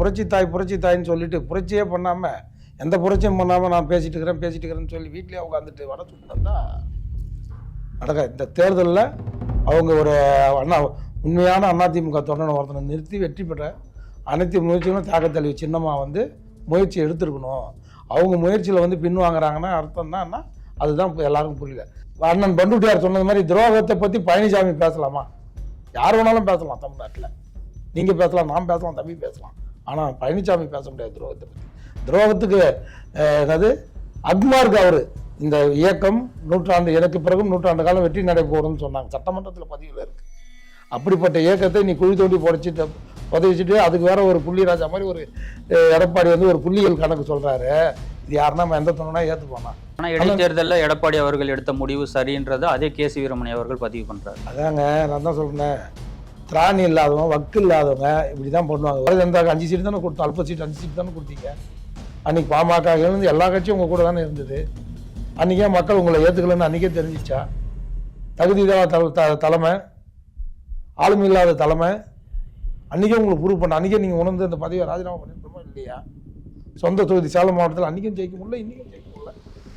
புரட்சி தாய் புரட்சி தாய்ன்னு சொல்லிட்டு புரட்சியே பண்ணாமல் எந்த புரட்சியும் பண்ணாமல் நான் பேசிட்டு இருக்கிறேன் பேசிட்டு இருக்கிறேன்னு சொல்லி வீட்லேயே உட்காந்துட்டு வட சுட்டினா நடக்க இந்த தேர்தலில் அவங்க ஒரு அண்ணா உண்மையான அதிமுக தொண்டனை ஒருத்தனை நிறுத்தி வெற்றி பெற அனைத்து முயற்சிகளும் தாக்கத்தழிவு சின்னமாக வந்து முயற்சி எடுத்திருக்கணும். அவங்க முயற்சியில் வந்து பின்வாங்குறாங்கன்னா அர்த்தம் தான் அதுதான் இப்போ எல்லாருக்கும் புரியல. அண்ணன் பண்டுட்டியார் சொன்னது மாதிரி துரோகத்தை பற்றி பழனிசாமி பேசலாமா? யார் வேணாலும் பேசலாம் தமிழ்நாட்டில். நீங்கள் பேசலாம் நான் பேசலாம் தம்பி பேசலாம். ஆனால் பழனிசாமி பேச முடியாது துரோகத்தை பற்றி துரோகத்துக்கு என்னது? அக்மார்க் அவர் இந்த இயக்கம் நூற்றாண்டு எனக்கு பிறகும் நூற்றாண்டு காலம் வெற்றி நடைபெறும்னு சொன்னாங்க. சட்டமன்றத்தில் பதிவில் இருக்கு. அப்படிப்பட்ட இயக்கத்தை நீ குழி தோண்டி புடைச்சிட்டு புதைச்சிட்டு அதுக்கு வேற ஒரு புள்ளிராஜா மாதிரி ஒரு எடப்பாடி வந்து ஒரு புள்ளியல் கணக்கு சொல்றாரு. இது யாருன்னா நம்ம எந்த தொண்டனா ஏற்றுப்போனா ஆனா இடைத்தேர்தலில் எடப்பாடி அவர்கள் எடுத்த முடிவு சரின்றது அதே கே சி வீரமணி அவர்கள் பதிவு பண்றாரு. அதாங்க நான் தான் சொல்றேன். திராணி இல்லாதவங்க வக்கு இல்லாதவங்க இப்படி தான் பண்ணுவாங்க. வரது எந்த அஞ்சு சீட்டு தானே கொடுத்தோம் அல்ப சீட் அஞ்சு சீட்டு தானே கொடுத்தீங்க. அன்னைக்கு பாமக இருந்து எல்லா கட்சியும் உங்கள் கூட தானே இருந்தது. அன்றைக்கே மக்கள் உங்களை ஏற்றுக்கலன்னு அன்றைக்கே தெரிஞ்சிச்சா? தகுதி இல்லாத தல- த- தலைமை ஆளுமை இல்லாத தலைமை அன்றைக்கே உங்களுக்கு ப்ரூவ் பண்ண அன்றைக்கே நீங்கள் உணர்ந்து அந்த பதவியை ராஜினாமா பண்ணிருக்கோமா இல்லையா? சொந்த தொகுதி சேலம் மாவட்டத்தில் அன்றைக்கும் ஜெயிக்க முடியல இன்றைக்கும் ஜெயிக்க முடியல.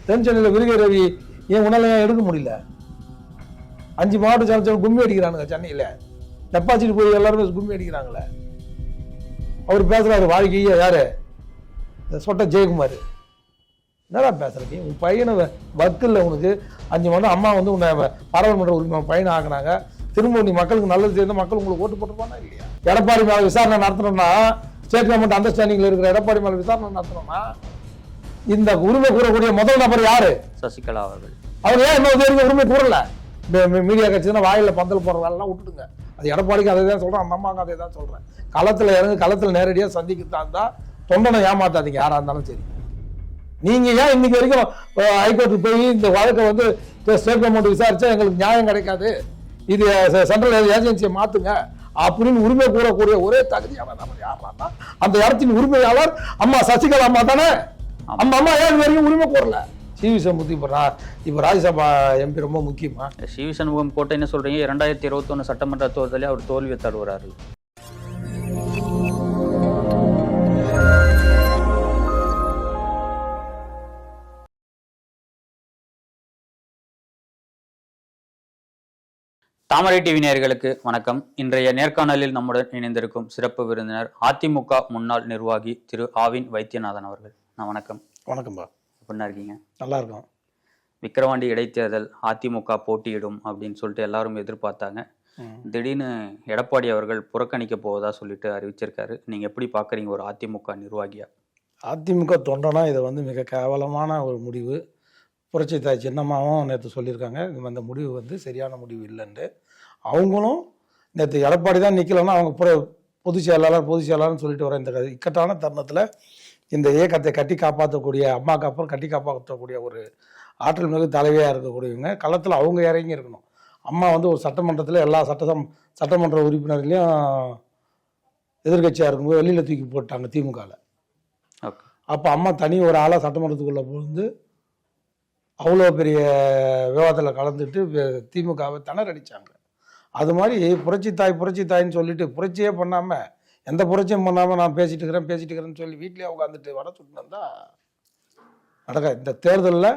தென் சென்னையில் விருகை ரவி ஏன் உன்னால ஏன் எடுக்க முடியல? அஞ்சு மாவட்ட சேலம் கும்மி அடிக்கிறானுங்க சென்னையில். டெபாசிட் போய் எல்லாருமே கும்மி அடிக்கிறாங்களே. அவர் பேசுறாரு வாழ்க்கையே யாரு? சொட்ட ஜெயக்குமார். என்னடா பேசுற நீ? உன் பையனை வக்கில் உனக்கு அஞ்சு மாதம் அம்மா வந்து உன்னை பாராளுமன்ற உரிமை பையனை ஆக்குனாங்க. திரும்ப நீ மக்களுக்கு நல்லது செய்த மக்கள் உங்களுக்கு ஓட்டு போட்டுப்பானா இல்லையா? எடப்பாடி மேல விசாரணை நடத்தணும்னா ஸ்டேட் கவர்மெண்ட் அண்டர்ஸ்டாண்டிங்ல இருக்கிற எடப்பாடி மேல விசாரணை நடத்தணும்னா இந்த உரிமை கூறக்கூடிய முதல் நபர் யாரு? சசிகலா அவர்கள். அவங்க ஏன் இன்னொரு உரிமை கூறல? மீடியா கட்சி தான் வாயில பந்தல் போடுற வேலைலாம் விட்டுடுங்க. அது எடப்பாடிக்கு அதை தான் சொல்கிறேன் அந்த அம்மாவுக்கு அதை தான் சொல்கிறேன் களத்தில் இறங்கு களத்தில் நேரடியாக சந்திக்கத்தான் தான் தொண்டனை ஏமாத்தாதீங்க யாராக இருந்தாலும் சரி. நீங்கள் ஏன் இன்னைக்கு வரைக்கும் ஹைகோர்ட்டுக்கு போய் இந்த வழக்கை வந்து ஸ்டேட் கவர்மெண்ட் விசாரிச்சா எங்களுக்கு நியாயம் கிடைக்காது. இது சென்ட்ரல் ஏஜென்சியை மாற்றுங்க அப்படின்னு உரிமை கூறக்கூடிய ஒரே தகுதியான நபர் யாருன்னா அந்த இடத்தின் உரிமையாளர் அம்மா சசிகலா அம்மா தானே. அம்மா அம்மா ஏன் வரைக்கும் உரிமை கூறல சிவி சமுத்தி இப்போ ரா இப்போ ராஜ்யசபா எம்பி ரொம்ப முக்கியமா? சிவி சண்முகம் கோட்டை என்ன சொல்றீங்க? இரண்டாயிரத்தி இருபத்தொன்னு சட்டமன்ற தேர்தலில் அவர் தோல்வியை தருவாரு தாமரை டிவி நேயர்களுக்கு வணக்கம். இன்றைய நேர்காணலில் நம்முடன் இணைந்திருக்கும் சிறப்பு விருந்தினர் அதிமுக முன்னாள் நிர்வாகி திரு ஆவின் வைத்தியநாதன் அவர்கள். நான் வணக்கம். வணக்கம்பா எப்படின்னா இருக்கீங்க? நல்லா இருக்கும் விக்கிரவாண்டி இடைத்தேர்தல் அதிமுக போட்டியிடும் அப்படின்னு சொல்லிட்டு எல்லாரும் எதிர்பார்த்தாங்க. திடீர்னு எடப்பாடி அவர்கள் புறக்கணிக்க போவதா சொல்லிட்டு அறிவிச்சிருக்காரு. நீங்க எப்படி பாக்குறீங்க ஒரு அதிமுக நிர்வாகியா? அதிமுக தொண்டனா இதை வந்து மிக கேவலமான ஒரு முடிவு. புரட்சி தாய் சின்னம்மாவும் நேற்று சொல்லியிருக்காங்க இந்த முடிவு வந்து சரியான முடிவு இல்லைன்ட்டு. அவங்களும் நேற்று எடப்பாடி தான் நிற்கலன்னா அவங்க புற பொதுச் செயலாளர் பொதுச் செயலாளர்னு சொல்லிட்டு வர இந்த இக்கட்டான தருணத்தில் இந்த இயக்கத்தை கட்டி காப்பாற்றக்கூடிய அம்மாக்கு அப்புறம் கட்டி காப்பாற்றக்கூடிய ஒரு ஆற்றல் மிகு தலைவியாக இருக்கக்கூடியவங்க களத்தில் அவங்க இறங்கி இருக்கணும். அம்மா வந்து ஒரு சட்டமன்றத்தில் எல்லா சட்டசம் சட்டமன்ற உறுப்பினர்களையும் எதிர்க்கட்சியாக இருக்கும்போது வெளியில் தூக்கி போட்டாங்க திமுகவில் அப்போ அம்மா தனி ஒரு ஆளாக சட்டமன்றத்துக்குள்ளே புகுந்து அவ்வளோ பெரிய விவாதத்தில் கலந்துட்டு திமுகவை திணறடிச்சாங்க. அது மாதிரி புரட்சி தாய் புரட்சி தாய்ன்னு சொல்லிட்டு புரட்சியே பண்ணாமல் எந்த புரட்சியும் பண்ணாமல் நான் பேசிட்டு இருக்கிறேன் பேசிட்டு இருக்கிறேன்னு சொல்லி வீட்லேயே உட்காந்துட்டு வர சுட்டினா நடக்க இந்த தேர்தலில்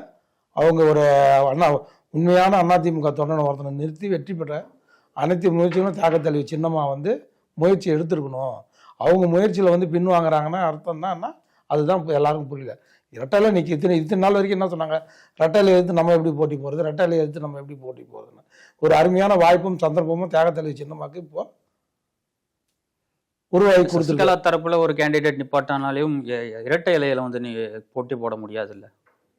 அவங்க ஒரு அண்ணா உண்மையான அதிமுக தொண்டனை ஒருத்தனை நிறுத்தி வெற்றி பெற அனைத்து முயற்சிகளும் தாக்கத்தழிவு சின்னமாக வந்து முயற்சி எடுத்துருக்கணும். அவங்க முயற்சியில் வந்து பின் வாங்குறாங்கன்னா அர்த்தம் தான் அதுதான் இப்போ எல்லாருக்கும் புரியல. இரட்டையில நிற்க இத்தனை இத்தனை நாள் வரைக்கும் என்ன சொன்னாங்க? ரெட்டையில எடுத்து நம்ம எப்படி போட்டி போகிறது ரெட்டையில எடுத்து நம்ம எப்படி போட்டி போகிறதுன்னு ஒரு அருமையான வாய்ப்பும் சந்தர்ப்பமும் தியாகத்தழிவு சின்னமாக்கு இப்போது உருவாகி கொடுத்துருக்கு. சசிகலா தரப்புல ஒரு கேண்டிடேட் நிப்பாட்டானாலையும் இரட்டை இலையில வந்து நீ போட்டி போட முடியாது இல்ல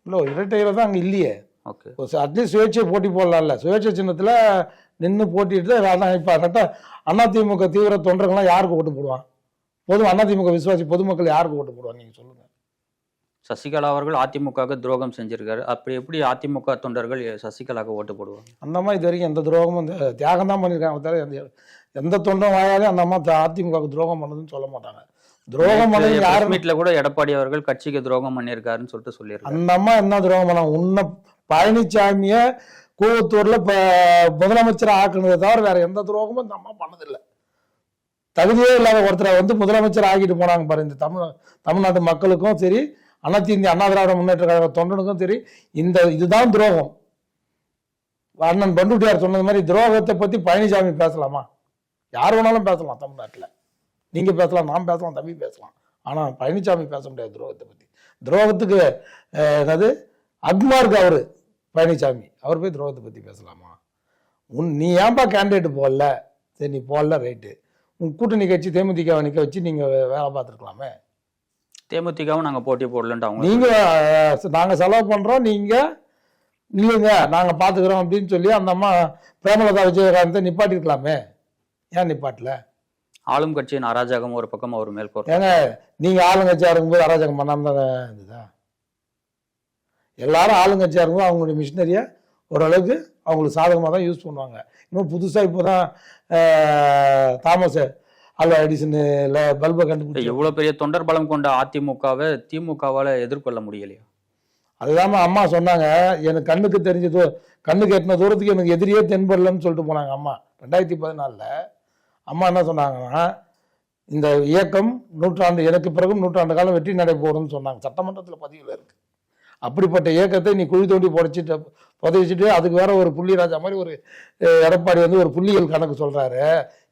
இல்லை இரட்டையில தான் அங்கே இல்லையே. ஓகே. அட்லீஸ்ட் சுயேட்சை போட்டி போடலாம்ல. சுயேட்சை சின்னத்தில் நின்று போட்டிட்டு அதான் இப்போ ரெட்ட அதிமுக தீவிர தொண்டர்கள்லாம் யாருக்கு ஓட்டு போடுவான் பொது அதிமுக விசுவாசி பொதுமக்கள் யாருக்கு ஓட்டு போடுவாங்க நீங்கள் சொல்லுங்கள் சசிகலா அவர்கள் அதிமுகவுக்கு துரோகம் செஞ்சிருக்காரு. அப்படி எப்படி அதிமுக தொண்டர்கள் சசிகலாவுக்கு ஓட்டு போடுவாங்க? அந்த அம்மா இது வரைக்கும் எந்த துரோகமும் இந்த தியாகம் தான் பண்ணியிருக்காங்க. தவிர எந்த எந்த தொண்டம் வாயாலே அந்த அம்மா அதிமுகவுக்கு துரோகம் பண்ணதுன்னு சொல்ல மாட்டாங்க. துரோகம் பண்ணது யாரும் மீட்ல கூட எடப்பாடி அவர்கள் கட்சிக்கு துரோகம் பண்ணியிருக்காருன்னு சொல்லிட்டு சொல்லியிருக்காரு. அந்த அம்மா என்ன துரோகம் பண்ணாங்க? உன்னை பழனிசாமிய கூவத்தூர்ல இப்ப முதலமைச்சர் ஆக்குனதை தவிர வேற எந்த துரோகமும் இந்த அம்மா பண்ணதில்லை. தகுதியே இல்லாத ஒருத்தரை வந்து முதலமைச்சர் ஆகிட்டு போனாங்க பாரு இந்த தமிழ் தமிழ்நாட்டு மக்களுக்கும் சரி அனைத்து இந்திய அண்ணா திராவிட முன்னேற்ற கழக தொண்டனுக்கும் சரி இந்த இதுதான் துரோகம். அண்ணன் பண்டுட்டியார் சொன்னது மாதிரி துரோகத்தை பத்தி பழனிசாமி பேசலாமா? யார் வேணாலும் பேசலாம் தமிழ்நாட்டில். நீங்க பேசலாம் நான் பேசலாம் தம்பி பேசலாம். ஆனால் பழனிசாமி பேச முடியாது துரோகத்தை பத்தி. துரோகத்துக்கு என்னது? அக்மார்க் அவர் பழனிசாமி. அவர் போய் துரோகத்தை பத்தி பேசலாமா? உன் நீ ஏன்பா கேண்டிடேட் போடல? சரி நீ போடல ரைட்டு உன் கூட்டணி கட்சி தேமுதிக நிற்க வச்சு நீங்கள் வேலை பார்த்துருக்கலாமே. தேமுதிகவும் நாங்க போட்டி போடலன்ட்டு அவங்க நீங்க அஹ், நாங்க செலவு பண்றோம் நீங்க இல்லைங்க நாங்க பாத்துக்கிறோம் அப்படின்னு சொல்லி அந்த அம்மா பிரேமலதா விஜயகாந்தை நிப்பாட்டிருக்கலாமே. ஏன் நிப்பாட்டல? ஆளும் கட்சியின் அராஜகம் ஒரு பக்கம் அவர் மேற்கோர் ஏங்க நீங்க ஆளுங்கட்சியா இருக்கும்போது அராஜகம் பண்ணாம தான் இருந்ததா? எல்லாரும் ஆளுங்கட்சியா இருக்கும்போது அவங்களுடைய மிஷினரியை ஓரளவுக்கு அவங்களுக்கு சாதகமாக தான் யூஸ் பண்ணுவாங்க. இன்னும் புதுசாக இப்போ தான் தாமஸ் ஆல்வா எடிசன் பல்பை கண்டுபிடிச்சி. இவ்வளவு பெரிய தொண்டர் பலம் கொண்ட அதிமுகவை திமுகவால எதிர்கொள்ள முடியலையா? அதுதாம்மா அம்மா சொன்னாங்க. எனக்கு கண்ணுக்கு தெரிஞ்ச தூ கண்ணுக்கு எட்டின தூரத்துக்கு எனக்கு எதிரியே தென்படலன்னு சொல்லிட்டு போனாங்க அம்மா. ரெண்டாயிரத்தி பதினாலில் அம்மா என்ன சொன்னாங்கன்னா இந்த இயக்கம் நூற்றாண்டு எனக்கு பிறகும் நூற்றாண்டு காலம் வெற்றி நடை போடும்னு சொன்னாங்க. சட்டமன்றத்தில் பதிவில் இருக்கு. அப்படிப்பட்ட இயக்கத்தை நீ குழி தோண்டி புதைச்சிட்டு புதைச்சிட்டு அதுக்கு வேற ஒரு புள்ளிராஜா மாதிரி ஒரு எடப்பாடி வந்து ஒரு புள்ளிகள் கணக்கு சொல்றாரு.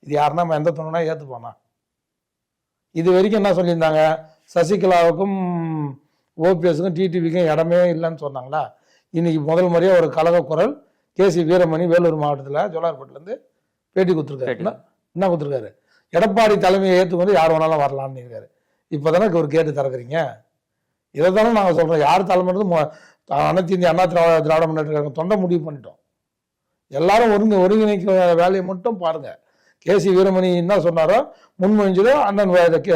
இது யாருன்னா நம்ம எந்த தொண்டனா ஏற்றுப்பானா இது வரைக்கும் என்ன சொல்லியிருந்தாங்க? சசிகலாவுக்கும் ஓபிஎஸ்க்கும் டிடிவிக்கும் இடமே இல்லைன்னு சொன்னாங்களா? இன்னைக்கு முதல் முறையாக ஒரு கழக குரல் கேசி வீரமணி வேலூர் மாவட்டத்தில் ஜோலார்பேட்டிலேருந்து பேட்டி கொடுத்துருக்காரு. பேட்டி. என்ன கொடுத்துருக்காரு? எடப்பாடி தலைமையை ஏற்றுக்கொண்டு யார் வேணாலும் வரலாம்னு இருக்காரு. இப்போ தானே ஒரு கேட்டு திறக்கிறீங்க? இதை தானே நாங்கள் சொல்கிறோம் யார் மொ- அனைத்து இந்திய அண்ணா திராவிட திராவிட முன்னேற்ற தொண்டை முடிவு பண்ணிட்டோம். எல்லாரும் ஒருங்க ஒருங்கிணைக்க வேலையை மட்டும் பாருங்க. கேசி வீரமணி என்ன சொன்னாரோ முன்மொழிஞ்சதோ அண்ணன்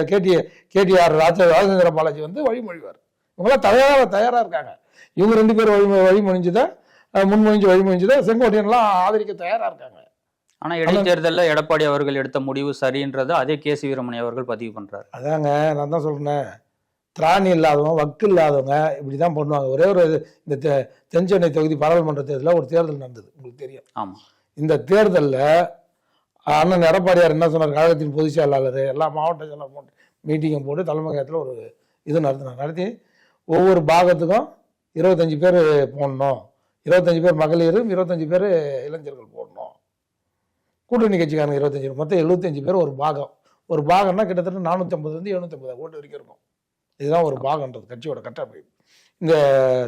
கேடி கேடிஆர் ராஜ ராஜேந்திர பாலாஜி வந்து வழிமொழிவார். இவங்களாம் தயாரா தயாரா இருக்காங்க. இவங்க ரெண்டு பேரும் வழி வழிமொழிஞ்சதை அஹ், முன்மொழிஞ்சு வழிமொழிஞ்சதை செங்கோட்டையன்லாம் ஆதரிக்க தயாரா இருக்காங்க. ஆனா இடைத்தேர்தல்ல எடப்பாடி அவர்கள் எடுத்த முடிவு சரின்றதை அதே கேசி வீரமணி அவர்கள் பதிவு பண்றாரு. அதாங்க நான் தான் சொல்றேன். திராணி இல்லாதவங்க வக்கு இல்லாதவங்க இப்படி தான் பண்ணுவாங்க. ஒரே ஒரு இந்த தெ- தென் சென்னை தொகுதி பாராளுமன்ற தேர்தலில் ஒரு தேர்தல் நடந்தது. உங்களுக்கு தெரியும். ஆமா. இந்த தேர்தலில் அண்ணன் எடப்பாடியார் என்ன சொன்னார்? கழகத்தின் பொதுச் செயலாளர் எல்லா மாவட்ட செயலாளர் போட்டு மீட்டிங்கை போட்டு தலைமையகத்தில் ஒரு இது நடத்தினார். நடத்தி ஒவ்வொரு பாகத்துக்கும் இருபத்தஞ்சி பேர் போடணும். இருபத்தஞ்சி பேர் மகளிர் இருபத்தஞ்சி பேர் இளைஞர்கள் போடணும். கூட்டணி கட்சிக்காரங்க இருபத்தஞ்சி மொத்தம் எழுபத்தஞ்சு பேர் ஒரு பாகம். ஒரு பாகம்னா கிட்டத்தட்ட நானூற்றி ஐம்பதுலேருந்து எழுநூற்றம்பது ஓட்டு வரைக்கும் இருக்கும். இதுதான் ஒரு பாகன்றது கட்சியோட கட்டமைப்பு இந்த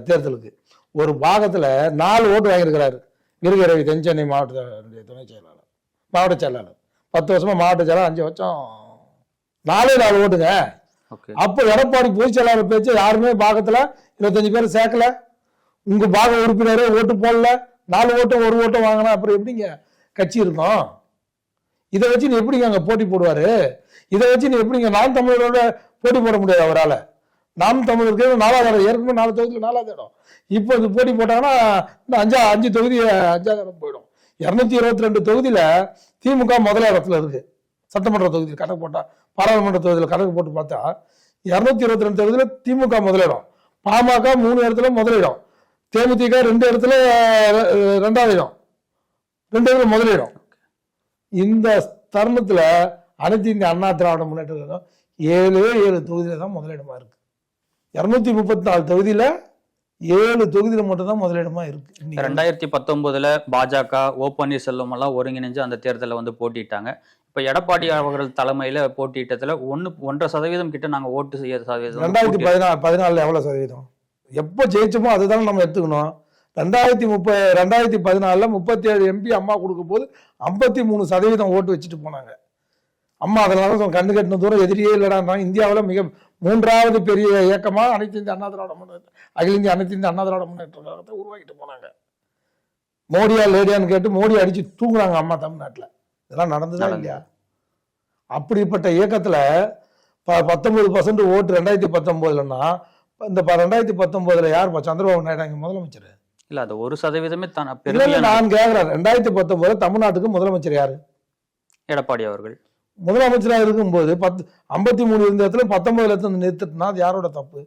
தேர்தலுக்கு ஒரு பாகத்தில் நாலு ஓட்டு வாங்கியிருக்கிறாரு. விருகரவி தென் சென்னை மாவட்ட துணை செயலாளர் மாவட்ட செயலாளர். பத்து வருஷமா மாவட்ட செயலாளர் அஞ்சு வருஷம். நாலே நாலு ஓட்டுங்க. ஓகே. அப்போ எடப்பாடி பொதுச் செயலாளர் பேச்சு யாருமே பாகத்துல இருபத்தஞ்சு பேர் சேர்க்கல. உங்க பாக உறுப்பினரே ஓட்டு போடல. நாலு ஓட்டும் ஒரு ஓட்டும் வாங்கினா அப்புறம் எப்படிங்க கட்சி இருக்கும்? இதை வச்சு நீ எப்படிங்க அங்க போட்டி போடுவாரு? இதை வச்சு நீ எப்படிங்க நாம் தமிழரோட போட்டி போட முடியாது அவரால். நாம் தமிழருக்கு நாலாவது இடம் ஏற்கனவே நாலு தொகுதியில் நாலாவது இடம். இப்போ இது போட்டி போட்டாங்கன்னா இன்னும் அஞ்சா அஞ்சு தொகுதி அஞ்சாவது இடம் போயிடும். இரநூத்தி இருபத்தி ரெண்டு தொகுதியில் திமுக முதல இடத்துல இருக்கு. சட்டமன்ற தொகுதியில் கணக்கு போட்டால் பாராளுமன்ற தொகுதியில் கணக்கு போட்டு பார்த்தா இரநூத்தி இருபத்தி ரெண்டு தொகுதியில் திமுக முதலிடம் பாமக மூணு இடத்துல முதலிடம் தேமுதிக ரெண்டு இடத்துல ரெண்டாவது இடம். ரெண்டு இடத்துல முதலிடம் இந்த தருணத்தில் அனைத்து இந்திய அண்ணா திராவிட முன்னேற்ற ஏழே ஏழு தொகுதியில தான் முதலிடமா இருக்கு. இருநூத்தி முப்பத்தி நாலு தொகுதியில ஏழு தொகுதியில மட்டும் தான் முதலிடமா இருக்கு. இன்னைக்கு. ரெண்டாயிரத்தி பத்தொன்பதுல பாஜக ஓ பன்னீர்செல்வம் எல்லாம் ஒருங்கிணைஞ்சு அந்த தேர்தலில் வந்து போட்டிட்டாங்க. இப்ப எடப்பாடி அவர்கள் தலைமையில போட்டியிட்டதுல ஒன்னு ஒன்றரை சதவீதம் கிட்ட நாங்க ஓட்டு செய்ய சதவீதம் ரெண்டாயிரத்தி பதினாலு பதினாலுல எவ்வளவு சதவீதம்? எப்போ ஜெயிச்சோமோ அதுதானே நம்ம எடுத்துக்கணும். ரெண்டாயிரத்தி முப்ப ரெண்டாயிரத்தி பதினாலுல முப்பத்தி ஏழு எம்பி அம்மா கொடுக்கும் போது ஐம்பத்தி மூணு சதவீதம் ஓட்டு வச்சுட்டு போனாங்க. அம்மா அதனால தான் கண்ணு கட்டின தூரம் எதிரியே இல்லடான்னா இந்தியாவில் மிக மூன்றாவது பெரிய இயக்கமா அனைத்து இந்திய அண்ணா திராவிட முன்னேற்ற அகில இந்திய அனைத்து இந்திய அண்ணா திராவிட முன்னேற்ற கழகத்தை உருவாக்கிட்டு போனாங்க. மோடியா லேடியான்னு கேட்டு மோடி அடிச்சு தூங்குறாங்க அம்மா தமிழ்நாட்டுல. இதெல்லாம் நடந்ததா. இல்லையா? அப்படிப்பட்ட இயக்கத்துல ப- பத்தொன்பது பர்சன்ட் ஓட்டு ரெண்டாயிரத்தி பத்தொன்பதுலன்னா இந்த ப- ரெண்டாயிரத்தி பத்தொன்பதுல யார் சந்திரபாபு நாயுடு அங்க முதலமைச்சர்? இல்ல அது ஒரு சதவீதமே தான் நான் கேக்குறேன். ரெண்டாயிரத்தி பத்தொன்பதுல தமிழ்நாட்டுக்கு முதலமைச்சர் யாரு? எடப்பாடி அவர்கள். முதலமைச்சரா இருக்கும்போது பத்து ஐம்பத்தி மூணு இருந்த இடத்துல பத்தொன்பதுல இருந்து நிறுத்திட்டுனா அது யாரோட தப்பு?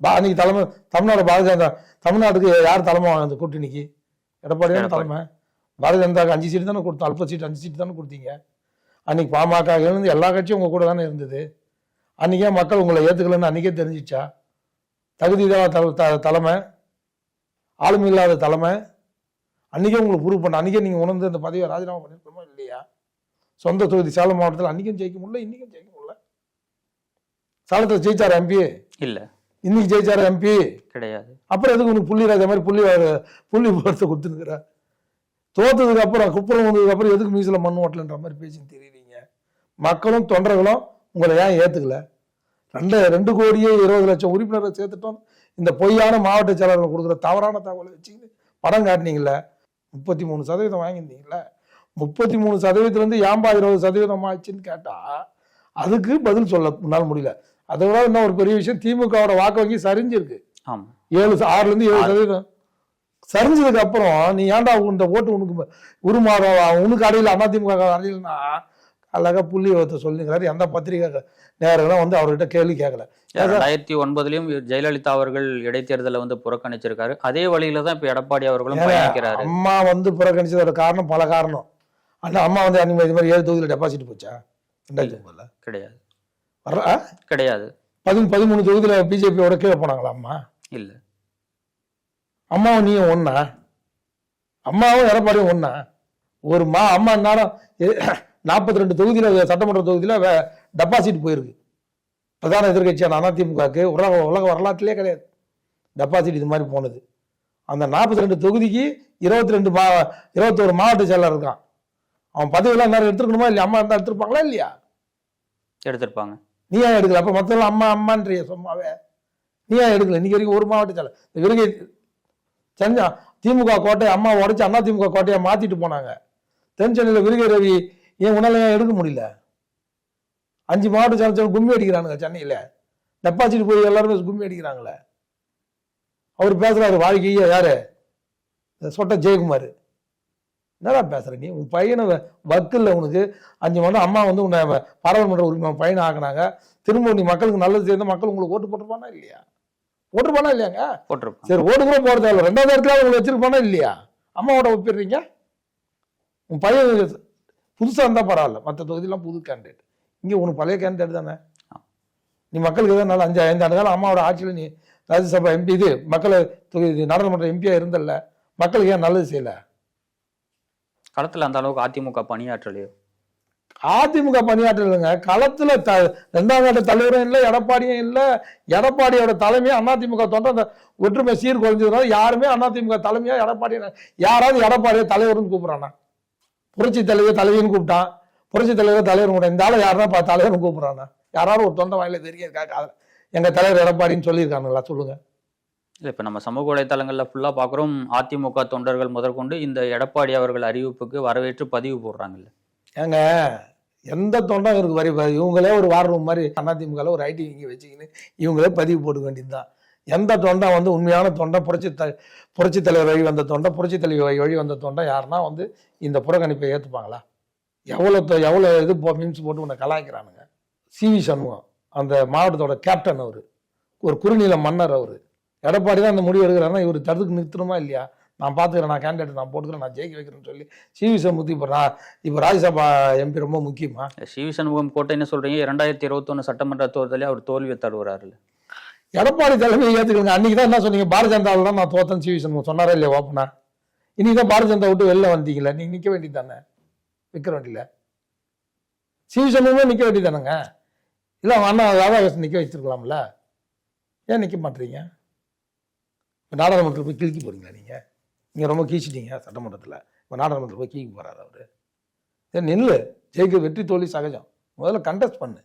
பா அன்னைக்கு தலைமை தமிழ்நாடு பாரதிய ஜனதா தமிழ்நாட்டுக்கு யார் தலைமை அந்த கூட்டணிக்கு? எடப்பாடி தானே எடப்பாடி. தலைமை. பாரதிய ஜனதாக்கு அஞ்சு சீட்டு தானே கொடுத்தோம் அல்ப சீட் அஞ்சு சீட்டு தானே கொடுத்தீங்க. அன்னைக்கு பாமக இருந்து எல்லா கட்சியும் உங்க கூட தானே இருந்தது. அன்னைக்கே மக்கள் உங்களை ஏத்துக்கலன்னு அன்னைக்கே தெரிஞ்சிச்சா? தகுதி இல்லாத தல- த- தலைமை ஆளுமை இல்லாத தலைமை. அன்னைக்கே உங்களுக்கு ப்ரூவ் பண்ண அன்னைக்கே நீங்க உணர்ந்து அந்த பதவியை ராஜினாமா பண்ணிருக்கணுமா இல்லையா? சொந்த தொகுதி சேலம் மாவட்டத்தில் அன்னைக்கும் ஜெயிக்க முடியல இன்னைக்கும் ஜெயிக்க முடியல. சேலத்தில் ஜெயிச்சார் எம்பி இல்ல. இன்னைக்கு ஜெயிச்சார் எம்பி கிடையாது. அப்புறம் எதுக்கு உனக்கு புள்ளி ராஜா மாதிரி புள்ளி புள்ளி போகிறத கொடுத்துனுக்குற? தோத்ததுக்கு அப்புறம் குப்புறம் வந்ததுக்கு அப்புறம் எதுக்கு மீசில் மண் ஓட்டலன்ற மாதிரி பேசின்னு தெரியுறீங்க? மக்களும் தொண்டர்களும் உங்களை ஏன் ஏத்துக்கல? ரெண்டு ரெண்டு கோடியே இருபது லட்சம் உறுப்பினரை சேர்த்துட்டோம். இந்த பொய்யான மாவட்ட செயலாளர்கள் கொடுக்குற தவறான தகவலை வச்சுக்கிட்டு படம் காட்டினீங்கல்ல? முப்பத்தி மூணு சதவீதம் வாங்கியிருந்தீங்கல்ல? முப்பத்தி மூணு சதவீதத்துலேருந்து ஏன்பா இருபது சதவீதம் ஆச்சுன்னு கேட்டா அதுக்கு பதில் சொல்ல முன்னால் முடியல. அதை விட இன்னும் ஒரு பெரிய விஷயம் திமுகவோட வாக்கு வங்கி சரிஞ்சிருக்கு. ஆமா. ஏழு ச- ஆறுல இருந்து ஏழு சதவீதம். சரிஞ்சதுக்கு அப்புறம் நீ ஏன்டா இந்த ஓட்டு உனக்கு உருமாற உனக்கு அடையில அதிமுக அடையிலனா அழகா புள்ளி விவரத்தை சொல்லுங்கிறாரு எந்த பத்திரிகை நேரங்களும் வந்து அவர்கிட்ட கேள்வி கேட்கல. ரெண்டாயிரத்தி ஒன்பதுலயும் ஜெயலலிதா அவர்கள் இடைத்தேர்தலை வந்து புறக்கணிச்சிருக்காரு. அதே வழியில தான் இப்ப எடப்பாடி அவர்களும் அம்மா வந்து புறக்கணிச்சதோட காரணம் பல காரணம். ஆனா அம்மா வந்து அந்த மாதிரி இது மாதிரி ஏழு தொகுதியில் டெபாசிட் போச்சா? ரெண்டாயிரத்தி ஒன்பதுல? கிடையாது. வர கிடையாது. பதி பதிமூணு தொகுதியில பிஜேபியோட கீழே போனாங்களா அம்மா? இல்ல. அம்மாவும் நீயும் ஒண்ணா? அம்மாவும் எடப்பாடியும் ஒண்ணா? ஒரு மா அம்மா நேரம் நாற்பத்தி ரெண்டு தொகுதியில சட்டமன்ற தொகுதியில டெபாசிட் போயிருக்கு. பிரதான எதிர்கட்சியான அதிமுகவுக்கு உலக உலக வரலாற்றிலே கிடையாது. டெபாசிட் இது மாதிரி போனது. அந்த நாற்பத்தி ரெண்டு தொகுதிக்கு இருபத்தி ரெண்டு மா இருபத்தோரு மாவட்ட செயலர் இருக்கான். அவன் பதவியெல்லாம் நேரம் எடுத்துருக்கணுமா இல்லையா? அம்மா இருந்தா எடுத்திருப்பாங்களா இல்லையா? எடுத்திருப்பாங்க. நீ ஏன் எடுக்கல? அப்ப மொத்தம் அம்மா அம்மான்றிய சும்மாவே. நீ ஏன் எடுக்கல? இன்னைக்கு வரைக்கும் ஒரு மாவட்ட செயலர். இந்த விருகை செஞ்சா திமுக கோட்டையை அம்மா உடைச்சு அண்ணா திமுக கோட்டையை மாத்திட்டு போனாங்க. தென் சென்னையில் விருகை ரவி ஏன் உன்னால ஏன் எடுக்க முடியல? அஞ்சு மாவட்ட செயலர் கும்மி அடிக்கிறானுங்க சென்னையில. டெபாசிட் போய் எல்லாருமே கும்மி அடிக்கிறாங்களே. அவர் பேசுறாரு வாழ்க்கையே யாரு? சொட்ட ஜெயக்குமார். என்னடா பேசுற நீ? உன் பையனை வக்கில்ல உனக்கு. அஞ்சு மாதம் அம்மா வந்து உன்னை பாராளுமன்ற உரிமை பையனை ஆக்குனாங்க. திரும்ப நீ மக்களுக்கு நல்லது செய்த மக்கள் உங்களுக்கு ஓட்டு போட்டுருப்பானா இல்லையா? போட்டுருப்பானா இல்லையாங்க? போட்டிருப்பாங்க. சரி ஓட்டு கூட போட தேவையில்ல. ரெண்டாவது இடத்துல உங்களுக்கு வச்சிருப்பானா இல்லையா? அம்மாவோட ஒப்பிடுறீங்க? உன் பையன் புதுசா இருந்தா பரவாயில்ல. மற்ற தொகுதியெல்லாம் புது கேண்டிடேட் இங்க உனக்கு பழைய கேண்டிடேட் தானே? நீ மக்களுக்கு எதாவது நாள் அஞ்சு ஐந்து ஆண்டு காலம் அம்மாவோட ஆட்சியில் நீ ராஜ்யசபா எம்பி இது மக்கள் தொகுதி நாடாளுமன்ற எம்பியா இருந்தல்ல. மக்களுக்கு ஏன் நல்லது செய்யல? களத்தில் அந்த அளவுக்கு அதிமுக பணியாற்றலையோ? அதிமுக பணியாற்றலைங்க களத்தில் த ரெண்டாம் கட்ட தலைவரும் இல்லை எடப்பாடியும் இல்லை எடப்பாடியோட தலைமையா அதிமுக தொண்டை அந்த ஒற்றுமை சீர் குறைஞ்சதுனால யாருமே அதிமுக தலைமையா எடப்பாடி யாராவது எடப்பாடியை தலைவர்னு கூப்பிட்றானா? புரட்சி தலைவர் தலைவின்னு கூப்பிட்டான். புரட்சி தலைவர் தலைவர் கூட இந்த ஆள் யாருன்னா தலைவர்னு கூப்பிடுறானா? யாராவது ஒரு தொண்டை வாயில தெரியாது எங்கள் தலைவர் எடப்பாடின்னு சொல்லியிருக்கானுங்களா? சொல்லுங்கள் இல்லை இப்போ நம்ம சமூக வலைத்தளங்களில் ஃபுல்லாக பார்க்குறோம் அதிமுக தொண்டர்கள் முதற்கொண்டு இந்த எடப்பாடி அவர்கள் அறிவிப்புக்கு வரவேற்று பதிவு போடுறாங்கல்ல. ஏங்க எந்த தொண்டர்களுக்கு வரி இவங்களே ஒரு வார் ரூம் மாதிரி அதிமுகவில் ஒரு ஐடி இங்கே வச்சுக்கின்னு இவங்களே பதிவு போட்டு வேண்டியது தான் எந்த தொண்டை வந்து உண்மையான தொண்டை புரட்சி த புரட்சி தலைவர் வழி வந்த தொண்டை புரட்சி தலைவர் வழி- வழி வந்த தொண்டை யாருன்னா வந்து இந்த புறக்கணிப்பை ஏற்றுப்பாங்களா எவ்வளோ எவ்வளோ இது போ மீன்ஸ் போட்டு உன்னை கலாய்க்கிறானுங்க. சிவி சண்முகம் அந்த மாவட்டத்தோட கேப்டன் அவர். ஒரு குறுநில மன்னர் அவர். எடப்பாடி தான் அந்த முடிவு எடுக்கிறாருன்னா இவர் தடுத்து நிறுத்தணுமா இல்லையா? நான் பார்த்துக்கிறேன் நான் கேண்டிடேட் நான் போட்டுக்கிறேன் நான் ஜெயிக்க வைக்கிறேன்னு சொல்லி சிவி சண்முகத்துக்கு இப்போ நான் இப்போ ராஜ்யசபா எம்பி ரொம்ப முக்கியமா? சிவி சண்முகம் கோட்டை என்ன சொல்றீங்க? இரண்டாயிரத்தி இருபத்தொன்னு சட்டமன்ற தேர்தலே அவர் தோல்வியை தருவாருல்ல எடப்பாடி தலைமையை ஏற்றுக்கணுங்க அன்னைக்கு தான் என்ன சொன்னீங்க? பாரதிய ஜனதாவில் தான் நான் தோத்தன் சிவி சண்முகம் சொன்னாரா இல்லையா ஓப்பனா? இன்னைக்கு தான் பாரதிய ஜனதா விட்டு வெளில வந்தீங்களே நீங்க நிற்க வேண்டியது தானே விற்கிற வண்டியில் சிவி சண்முகமே நிற்க வேண்டியது தானேங்க இல்லை அவங்க அண்ணா ராதாகிருஷ்ணன் நிற்க வச்சிருக்கலாம்ல? ஏன் நிற்க மாட்டீங்க? இப்போ நாடாளுமன்றத்தில் போய் கிழிக்க போறீங்களா நீங்கள் நீங்கள் ரொம்ப கீச்சிட்டீங்க சட்டமன்றத்தில். இப்போ நாடாளுமன்றத்தில் போய் கீழ்க்க போகிறாரு அவர். ஏன் நில்லு. ஜெயிக்க வெற்றி தோல்வி சகஜம். முதல்ல கண்டெஸ்ட் பண்ணு.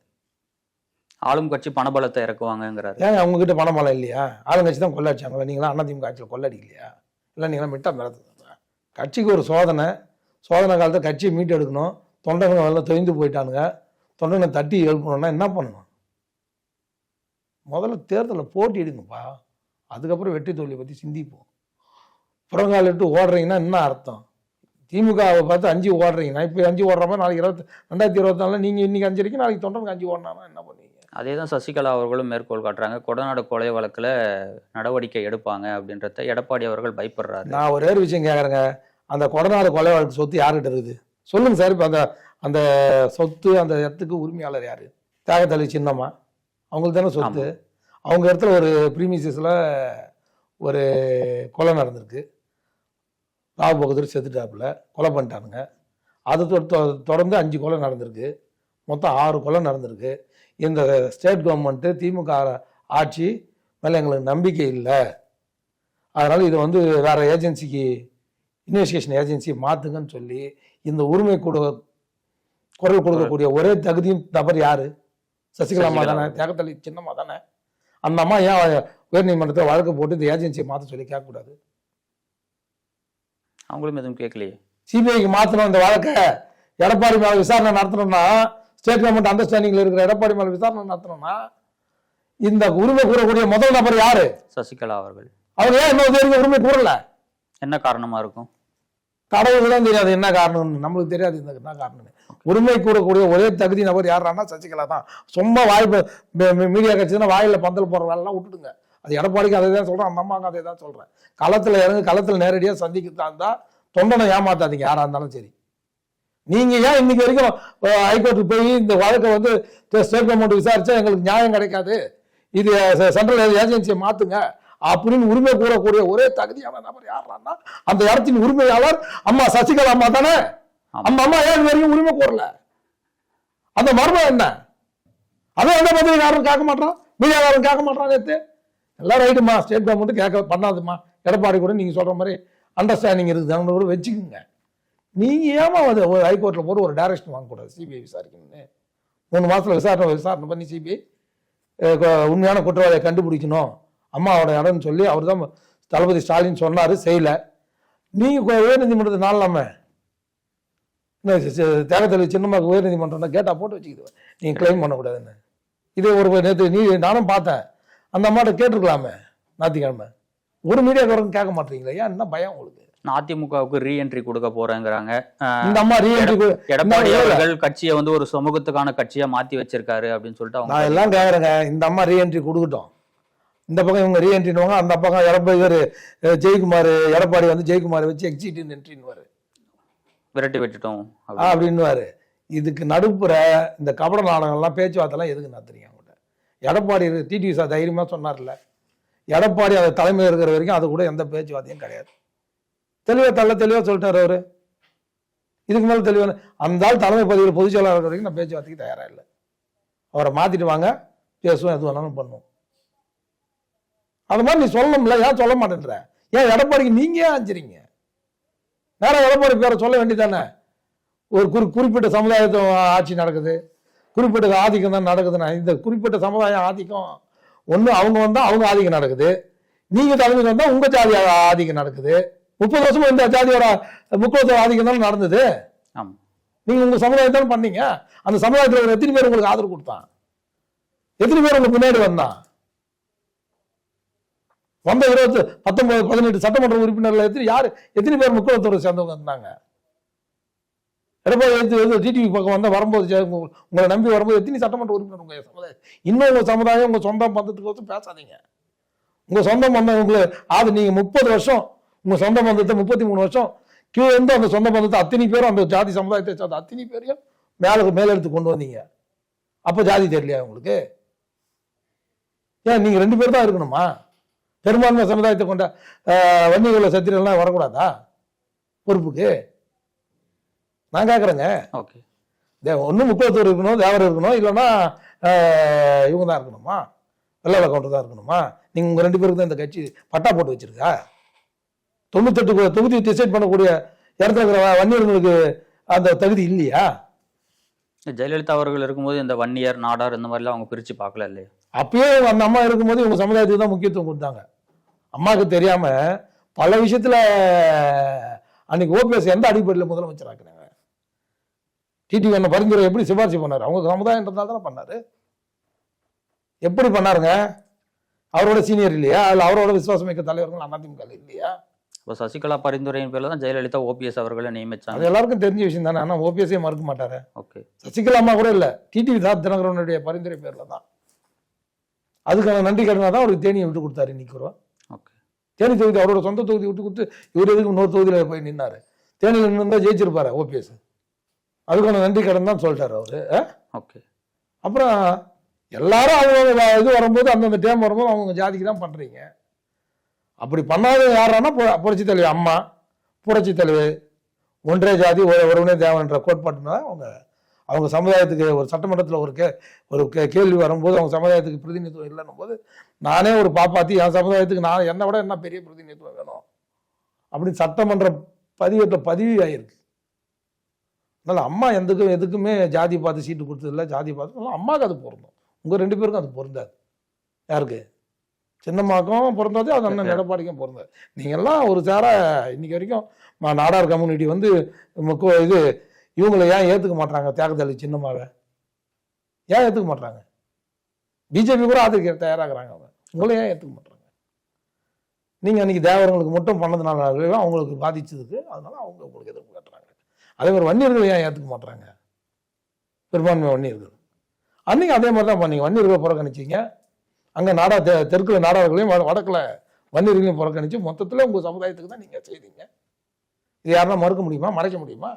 ஆளும் கட்சி பணபலத்தை இறக்குவாங்கங்கிறாரு. ஏங்க உங்ககிட்ட பணம் பலம் இல்லையா? ஆளுங்கட்சி தான் கொள்ளடிச்சாங்களா. நீங்களாம் அதிமுக ஆட்சியில் கொள்ளடிக்கலையா? இல்லை நீங்களாம் மிட்டா மிளத்துங்களா கட்சிக்கு ஒரு சோதனை. சோதனை காலத்தை கட்சியை மீட்டு எடுக்கணும் தொண்டனுங்க எல்லாம் தொய்ந்து போயிட்டானுங்க. தொண்டனை தட்டி எழுப்பணும்னா என்ன பண்ணணும்? முதல்ல தேர்தலில் போட்டி எடுங்கப்பா. அதுக்கப்புறம் வெற்றி தோல்வியை பற்றி சிந்திப்போம். புறங்கால் விட்டு ஓடுறீங்கன்னா என்ன அர்த்தம்? திமுகவை பார்த்து அஞ்சு ஓடுறீங்கன்னா இப்போ அஞ்சு ஓடுற மாதிரி நாளைக்கு இருபத்தி ரெண்டாயிரத்தி இருபத்தி நாலில் நீங்கள் இன்னைக்கு அஞ்சு வரைக்கும் நாளைக்கு தொண்டனுக்கு அஞ்சு ஓடினானா என்ன பண்ணுவீங்க? அதே தான் சசிகலா அவர்களும் மேற்கோள் காட்டுறாங்க. கொடநாடு கொலை வழக்குல நடவடிக்கை எடுப்பாங்க அப்படின்றத எடப்பாடி அவர்கள் பயப்படுறாரு. நான் ஒரே ஒரு விஷயம் கேட்குறேங்க அந்த கொடநாடு கொலை வழக்கு சொத்து யார்கிட்ட இருக்குது? சொல்லுங்க சார். இப்போ அந்த அந்த சொத்து அந்த இடத்துக்கு உரிமையாளர் யாரு? தியாகத்தலை சின்னம்மா. அவங்களுக்கு தானே சொத்து அவங்க இடத்துல ஒரு ப்ரீமிசஸில் ஒரு கொலை நடந்திருக்கு. ராவ் பகதூர் செத்துட்டாப்புல. கொலை பண்ணிட்டானுங்க. அதை தொடர்ந்து அஞ்சு கொலை நடந்திருக்கு. மொத்தம் ஆறு கொலை நடந்திருக்கு. இந்த ஸ்டேட் கவர்மெண்ட்டு திமுக ஆட்சி மேலே எங்களுக்கு நம்பிக்கை இல்லை. அதனால் இது வந்து வேற ஏஜென்சிக்கு இன்வெஸ்டிகேஷன் ஏஜென்சி மாற்றுங்கன்னு சொல்லி இந்த உரிமை கூட குரல் கொடுக்கக்கூடிய ஒரே தகுதியும் நபர் யாரு? சசிகலா அம்மா சசிகலா. தானே தியாகத்தளி சின்னம்மா தானே? அந்த அம்மா ஏன் உயர்நீதிமன்றத்தில் வழக்கு போட்டு இந்த ஏஜென்சியை மாற்ற சொல்லி கேட்கக்கூடாது? அவங்களும் எதுவும் கேட்கலையே. சிபிஐக்கு மாற்றணும் இந்த வழக்கை. எடப்பாடி மேல விசாரணை நடத்தணும்னா ஸ்டேட் கவர்மெண்ட் அண்டர்ஸ்டாண்டிங்ல இருக்கிற எடப்பாடி மேல விசாரணை நடத்தணும்னா இந்த உரிமை கூறக்கூடிய முதல் நபர் யாரு? சசிகலா அவர்கள். அவர் ஏன் இன்னும் உரிமை கூறல? என்ன காரணமா இருக்கும்? கடவுளுக்கு தான் தெரியாது என்ன காரணம்னு. நம்மளுக்கு தெரியாது இந்த என்ன காரணம்னு. உரிமை கூறக்கூடிய ஒரே தகுதி நபர் யாரானா சசிகலா தான். சும்மா வாய்ப்பு மீடியா கட்சினா வாயில் பந்தல் போடுற வேலைலாம் விட்டுடுங்க. அது எடப்பாடிக்கு அதை தான் சொல்கிறேன் அந்த அம்மாவுக்கு அதை தான் சொல்கிறேன் களத்தில் இறங்கு களத்தில் நேரடியாக சந்திக்கிறதா இருந்தால் தொண்டனை ஏமாத்தாதீங்க யாராக இருந்தாலும் சரி. நீங்கள் ஏன் இன்னைக்கு வரைக்கும் ஹைகோர்ட்டுக்கு போய் இந்த வழக்கை வந்து ஸ்டேட் கவர்மெண்ட் விசாரிச்சா எங்களுக்கு நியாயம் கிடைக்காது. இது சென்ட்ரல் ஏஜென்சியை மாற்றுங்க அப்படின்னு உரிமை கூறக்கூடிய ஒரே தகுதியான நபர் யாருன்னா அந்த இடத்தின் உரிமையாளர் அம்மா சசிகலா அம்மா தானே. அந்த அம்மா ஏன் வரைக்கும் உரிமை கூறல அந்த மர்மம் என்ன? அதை எந்த பத்திரிகாரன் கேட்க மாட்டான்? மீடியாக்காரன் கேட்க மாட்டான் நேத்து? எல்லாம் ரைட்டுமா ஸ்டேட் கவர்மெண்ட் கேட்க பண்ணாதுமா? எடப்பாடி கூட நீங்க சொல்ற மாதிரி அண்டர்ஸ்டாண்டிங் இருக்குது? கூட வச்சுக்கோங்க. நீங்க ஏமா அது ஒரு ஹைகோர்ட்ல போட்டு ஒரு டைரக்ஷன் வாங்கக்கூடாது சிபிஐ விசாரிக்கணும்னு? மூணு மாசத்துல விசாரணை விசாரணை பண்ணி சிபிஐ உண்மையான குற்றவாளியை கண்டுபிடிக்கணும். அம்மாவோட இடம்னு சொல்லி அவர் தான் தளபதி ஸ்டாலின் சொன்னாரு செய்யல. நீங்க கொ- உயர்நீதிமன்றத்தை நாளாம தேகத்தலை சின்னமாக உயர்நீதிமன்றம் கேட்டா போட்டு வச்சுக்கிது. நீங்க கிளைம் பண்ணக்கூடாதுன்னு. இதே ஒரு நேற்று நீ நானும் பார்த்தேன். அந்த அம்மாட்ட கேட்டிருக்கலாமே ஞாயிற்றுக்கிழமை. ஒரு மீடியாக்காரங்க கேட்க மாட்டீங்களா? ஏன் என்ன பயம் உங்களுக்கு? அதிமுகவுக்கு ரீஎன்ட்ரி கொடுக்க போறேங்கிறாங்க. இந்த அம்மா ரீஎன்ட்ரி எடப்பாடி. அவர்கள் கட்சியை வந்து ஒரு சமூகத்துக்கான கட்சியா மாத்தி வச்சிருக்காரு அப்படின்னு சொல்லிட்டு அவங்க நான் எல்லாம் கேட்குறேங்க இந்த அம்மா ரீஎன்ட்ரி கொடுக்கட்டும். இந்த பக்கம் இவங்க ரீஎன்ட்ரினுவாங்க அந்த பக்கம் எடப்பாடி இவர் ஜெயக்குமார் எடப்பாடி வந்து ஜெயக்குமார் வச்சு எக்ஸிட் என்ட்ரின்னுவார் விரட்டி விட்டுட்டோம். அப்படின்னு. அப்படின்னுவாரு. இதுக்கு நடுப்புற இந்த கபட நாடகம்லாம் பேச்சுவார்த்தைலாம் எதுக்கு நடத்துறீங்க அவங்கள்ட்ட எடப்பாடி டிடிவி சார் தைரியமாக சொன்னார்ல. எடப்பாடி அதை தலைமையில் இருக்கிற வரைக்கும் அது கூட எந்த பேச்சுவார்த்தையும் கிடையாது. தெளிவாக தள்ள தெளிவாக சொல்லிட்டாரு அவரு. இதுக்கு மேலே தெளிவான அந்த ஆள் தலைமை பதவியில் பொதுச் செயலாளர் இருக்கிற வரைக்கும் நான் பேச்சுவார்த்தைக்கு தயாராக இல்லை. அவரை மாற்றிட்டு வாங்க பேசுவோம் எது வேணாலும் பண்ணுவோம். அது மாதிரி நீ சொல்லணும்ல ஏன் சொல்ல மாட்டேன்ற? ஏன் எடப்பாடிக்கு நீங்க ஏன் அஞ்சுறீங்க? நேரம் எடப்பாடி பேரை சொல்ல வேண்டியதானே ஒரு குறி குறிப்பிட்ட சமுதாயத்தை ஆட்சி நடக்குது குறிப்பிட்ட ஆதிக்கம் தான் நடக்குதுன்னா இந்த குறிப்பிட்ட சமுதாயம் ஆதிக்கம் ஒன்று அவங்க வந்தால் அவங்க ஆதிக்கம் நடக்குது நீங்கள் தலைமைக்கு வந்தால் உங்கள் ஜாதி ஆதிக்கம் நடக்குது முப்பது வருஷமா இந்த ஜாதியோட முக்கியத்துவ ஆதிக்கம் தானே நடந்தது? ஆமா. நீங்கள் உங்கள் சமுதாயம் தானே பண்ணீங்க? அந்த சமுதாயத்தில் எத்தனை பேர் உங்களுக்கு ஆதரவு கொடுத்தான்? எத்தனை பேர் உங்களுக்கு பின்னாடி வந்தான்? வந்த இருபத்தி பத்தொன்பது பதினெட்டு சட்டமன்ற உறுப்பினர்கள் எத்தனை யார் எத்தனை பேர் முக்கியத்துவத்தை சேர்ந்தவங்க இருந்தாங்க? எடப்பாடி எடுத்து வந்து டிடிவி பக்கம் வந்தால் வரும்போது உங்களை நம்பி வரும்போது எத்தனை சட்டமன்ற உறுப்பினர் உங்கள் சமுதாயம் இன்னும் உங்கள் சமுதாயம் உங்கள் சொந்த பந்தத்துக்கு வச்சு பேசாதீங்க. உங்கள் சொந்த பந்தம் உங்களை அது நீங்கள் முப்பது வருஷம் உங்கள் சொந்த பந்தத்தை முப்பத்தி மூணு வருஷம் கியூ இருந்து அந்த சொந்த பந்தத்தை அத்தனை பேரும் அந்த ஜாதி சமுதாயத்தை சேர்ந்த அத்தனை பேரையும் மேலே மேலெடுத்து கொண்டு வந்தீங்க. அப்போ ஜாதி தெரியலையா உங்களுக்கு? ஏன் நீங்கள் ரெண்டு பேர் தான் இருக்கணுமா? பெரும்பான்மை சமுதாயத்தை கொண்ட வன்னியகுல சத்திரியெல்லாம் வரக்கூடாதா? பொறுப்புக்கு. நான் கேட்குறேங்க ஓகே. ஒன்றும் முக்கியத்துவம் இருக்கணும் தேவர் இருக்கணும் இல்லைன்னா இவங்க தான் இருக்கணுமா? வெள்ளாள கவுண்டர் தான் இருக்கணுமா? நீங்கள் உங்கள் ரெண்டு பேருக்கு தான் இந்த கட்சி பட்டா போட்டு வச்சிருக்கா? தொண்ணூத்தெட்டு தொகுதி டிசைட் பண்ணக்கூடிய இடத்துல இருக்கிற வன்னியர்களுக்கு அந்த தகுதி இல்லையா? ஜெயலலிதா அவர்கள் இருக்கும்போது இந்த வன்னியர் நாடார் இந்த மாதிரிலாம் அவங்க பிரிச்சு பார்க்கல இல்லையா? அப்பயே அந்த அம்மா இருக்கும்போது இவங்க சமுதாயத்துக்கு தான் முக்கியத்துவம் கொடுத்தாங்க. அம்மாவுக்கு தெரியாம பல விஷயத்துல அன்னைக்கு ஓபிஎஸ் எந்த அடிப்படையில் முதலமைச்சர் ஆக்குனாங்க டிடி என்ன பரிந்துரை எப்படி சிபாரிசு பண்ணாரு? அவங்க சமுதாயன்றதால தானே பண்ணாரு? எப்படி பண்ணாருங்க? அவரோட சீனியர் இல்லையா? இல்ல அவரோட விசுவாசமிக்க தலைவர்கள் அதிமுக இல்லையா? இப்போ சசிகலா பரிந்துரையின் பேர்ல தான் ஜெயலலிதா ஓபிஎஸ் அவர்களை நியமிச்சாங்க. அது எல்லாருக்கும் தெரிஞ்ச விஷயம் தானே. ஆனா ஓபிஎஸ்ஸே மறுக்க மாட்டாரு. ஓகே. சசிகலா அம்மா கூட இல்ல. டிடிவி தாத் தினகரனுடைய பரிந்துரை பேர்ல தான். அதுக்கான நன்றி கடனா தான் அவருக்கு தேனியை விட்டு கொடுத்தாரு இன்னைக்கு தேனி தொகுதி அவரோட சொந்த தொகுதி விட்டு கொடுத்து இவர் எதுக்கு இன்னொரு தொகுதியில் போய் நின்னாரு? தேனியில் நின்றா ஜெயிச்சிருப்பாரு ஓபிஎஸ் அதுக்கான நன்றி கடன் தான் சொல்லிட்டாரு அவரு. ஓகே. அப்புறம் எல்லாரும் அவங்க இது வரும்போது அந்தந்த டைம் வரும்போது அவங்க ஜாதிக்கு தான் பண்றீங்க. அப்படி பண்ணாத யாரானா புரட்சி தலைவி அம்மா புரட்சி தலைவி ஒன்றே ஜாதி ஒரு- ஒருவனே தேவன்ற கோட்பாட்டுனா அவங்க அவங்க சமுதாயத்துக்கு ஒரு சட்டமன்றத்தில் ஒரு கே ஒரு கே- கேள்வி வரும்போது அவங்க சமுதாயத்துக்கு பிரதிநிதித்துவம் இல்லைன்னும் போது நானே ஒரு பாப்பாத்தி என் சமுதாயத்துக்கு நான் என்னை விட என்ன பெரிய பிரதிநிதித்துவம் வேணும்? அப்படின்னு சட்டமன்ற பதிவேட்டில் பதிவு ஆயிருக்கு. அதனால அம்மா எதுக்கும் எதுக்குமே ஜாதி பார்த்து சீட்டு கொடுத்ததில்ல ஜாதி பார்த்து அம்மாவுக்கு அது பொருந்தும். உங்க ரெண்டு பேருக்கும் அது பொருந்தாது. யாருக்கு? சின்னம்மாக்கும் பொருந்தாது அது அண்ணன் எடப்பாடிக்கும் பொருந்தாது. நீங்க எல்லாம் ஒரு சேர இன்னைக்கு வரைக்கும் நாடார் கம்யூனிட்டி வந்து இது இவங்களை ஏன் ஏற்றுக்க மாட்டாங்க தியாகத்தளி சின்னமாக ஏன் ஏற்றுக்க மாட்டாங்க பிஜேபி கூட ஆதரிக்க தயாராகிறாங்க அவங்க. உங்களை ஏன் ஏற்றுக்க மாட்டாங்க நீங்கள் அன்றைக்கி தேவர்களுக்கு மட்டும் பண்ணதுனால அவங்களுக்கு பாதிச்சதுக்கு அதனால அவங்க உங்களுக்கு எதிர்ப்பு காட்டுறாங்க. அதே மாதிரி வன்னியர்கள் ஏன் ஏற்றுக்க மாட்டுறாங்க பெரும்பான்மை வன்னியர்கள். அன்னைக்கு அதே மாதிரி தான் பண்ணீங்க. வன்னியர்களை புறக்கணிச்சீங்க. அங்கே நாடா தெ தெற்குல நாடார்களையும் வடக்கில் வன்னியர்களையும் புறக்கணிச்சு மொத்தத்தில் உங்கள் சமுதாயத்துக்கு தான் நீங்கள் செய்தீங்க. இது யாருன்னா மறுக்க முடியுமா? மறைக்க முடியுமா?